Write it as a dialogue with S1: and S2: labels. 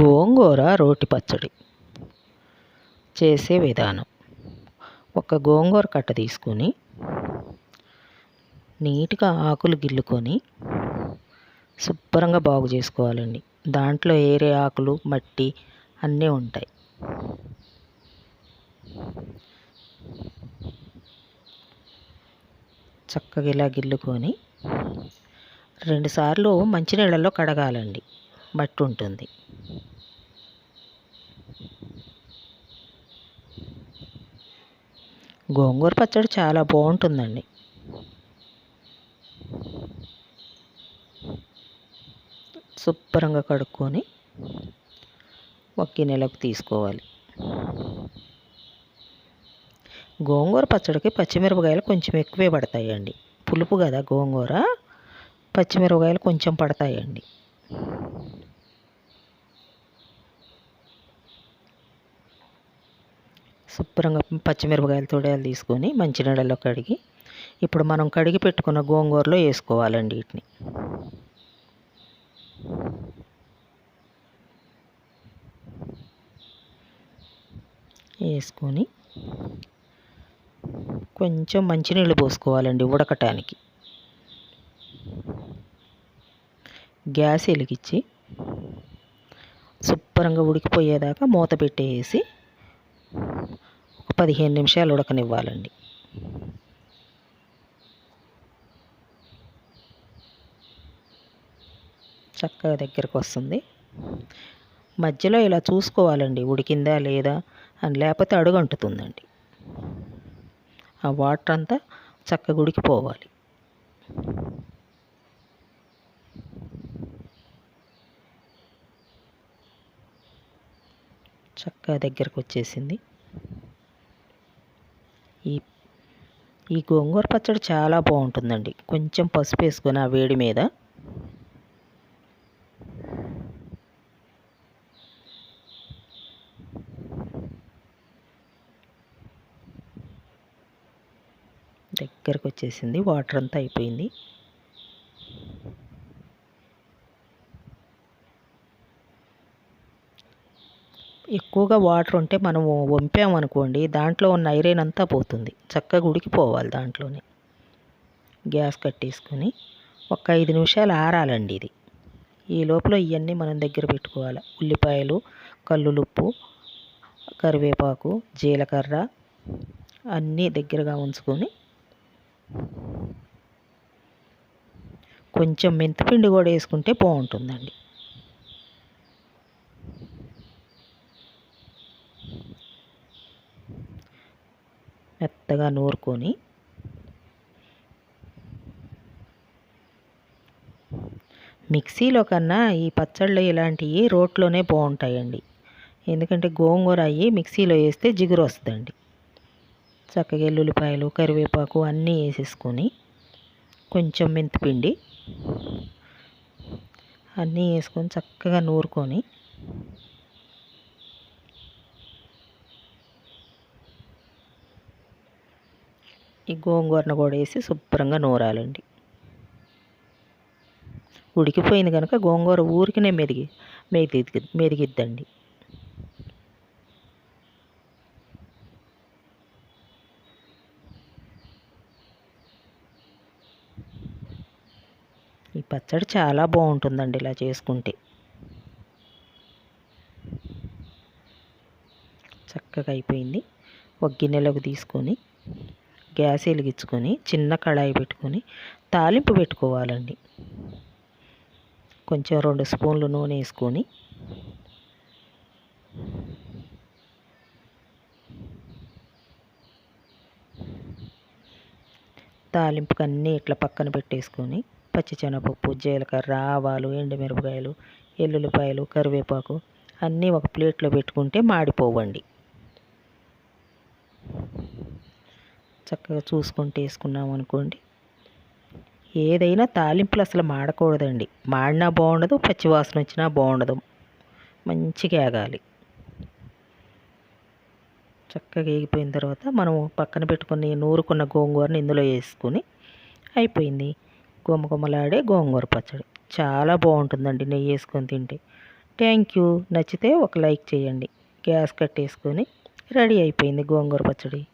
S1: గోంగూర రోటి పచ్చడి చేసే విధానం. ఒక గోంగూర కట్ట తీసుకొని నీట్గా ఆకులు గిల్లుకొని శుభ్రంగా బాగు చేసుకోవాలండి. దాంట్లో ఏరే ఆకులు మట్టి అన్నీ ఉంటాయి. చక్కగా ఇలా గిల్లుకొని రెండుసార్లు మంచినీళ్ళలో కడగాలండి. బట్టి ఉంటుంది గోంగూర పచ్చడి చాలా బాగుంటుందండి. శుభ్రంగా కడుక్కొని ఒక నెలకు తీసుకోవాలి. గోంగూర పచ్చడికి పచ్చిమిరపకాయలు కొంచెం ఎక్కువే పడతాయండి. పులుపు కదా గోంగూర పచ్చిమిరపకాయలు కొంచెం పడతాయండి. శుభ్రంగా పచ్చిమిరపకాయలు తొడియాలు తీసుకొని మంచినీళ్ళలో కడిగి ఇప్పుడు మనం కడిగి పెట్టుకున్న గోంగూరలో వేసుకోవాలండి వీటిని. వేసుకొని కొంచెం మంచినీళ్ళు పోసుకోవాలండి ఉడకటానికి. గ్యాస్ వెలిగించి శుభ్రంగా ఉడికిపోయేదాకా మూత పెట్టేసి ఒక పదిహేను నిమిషాలు ఉడకనివ్వాలండి. చక్కగా దగ్గరకు వస్తుంది. మధ్యలో ఇలా చూసుకోవాలండి ఉడికిందా లేదా అని లేకపోతే అడుగంటుతుందండి. ఆ వాటర్ అంతా చక్కగా ఉడికిపోవాలి. చక్కగా దగ్గరకు వచ్చేసింది ఈ ఈ గోంగూర పచ్చడి చాలా బాగుంటుందండి. కొంచెం పసుపు వేసుకొని ఆ వేడి మీద దగ్గరకు వచ్చేసింది వాటర్ అంతా అయిపోయింది. ఎక్కువగా వాటర్ ఉంటే మనం వంపామనుకోండి దాంట్లో ఉన్న ఐరన్ అంతా పోతుంది. చక్కగా ఉడికిపోవాలి దాంట్లోనే. గ్యాస్ కట్టేసుకొని ఒక ఐదు నిమిషాలు ఆరాలండి ఇది. ఈ లోపల ఇవన్నీ మనం దగ్గర పెట్టుకోవాలి. ఉల్లిపాయలు కల్లులుప్పు కరివేపాకు జీలకర్ర అన్నీ దగ్గరగా ఉంచుకొని కొంచెం మెంతిపిండి కూడా వేసుకుంటే బాగుంటుందండి. మెత్తగా నూరుకొని మిక్సీలో కన్నా ఈ పచ్చళ్ళు ఇలాంటివి రోట్లోనే బాగుంటాయండి. ఎందుకంటే గోంగూర అయ్యి మిక్సీలో వేస్తే జిగురు వస్తుందండి. చక్కగా ఎల్లుల్లిపాయలు కరివేపాకు అన్నీ వేసేసుకొని కొంచెం మెంతిపిండి అన్నీ వేసుకొని చక్కగా నూరుకొని ఈ గోంగూరను కూడా వేసి శుభ్రంగా నూరాలండి. ఉడికిపోయింది కనుక గోంగూర ఊరికినే మెరిగి మెరిగి మెరిగిద్దండి ఈ పచ్చడి చాలా బాగుంటుందండి ఇలా చేసుకుంటే. చక్కగా అయిపోయింది. ఒక గిన్నెలోకి తీసుకొని గ్యాస్ వెలిగించుకొని చిన్న కళాయి పెట్టుకొని తాలింపు పెట్టుకోవాలండి. కొంచెం రెండు స్పూన్లు నూనె వేసుకొని. తాలింపుకి అన్నీ ఇట్లా పక్కన పెట్టేసుకొని పచ్చిశనగపప్పు జీలకర్ర ఆవాలు ఎండుమిరపకాయలు ఎల్లుల్లిపాయలు కరివేపాకు అన్నీ ఒక ప్లేట్లో పెట్టుకుంటే మాడిపోవండి. చక్కగా చూసుకుంటూ వేసుకున్నాం అనుకోండి. ఏదైనా తాలింపులు అసలు మాడకూడదండి. మాడినా బాగుండదు పచ్చివాసన వచ్చినా బాగుండదు. మంచిగా ఏగాలి. చక్కగా వేగిపోయిన తర్వాత మనం పక్కన పెట్టుకుని నూరుకున్న గోంగూరని ఇందులో వేసుకొని అయిపోయింది. గుమ్మగుమ్మలాడే గోంగూర పచ్చడి. చాలా బాగుంటుందండి నెయ్యి వేసుకొని తింటే. Thank you. నచ్చితే ఒక లైక్ చేయండి. గ్యాస్ కట్టేసుకొని రెడీ అయిపోయింది గోంగూర పచ్చడి.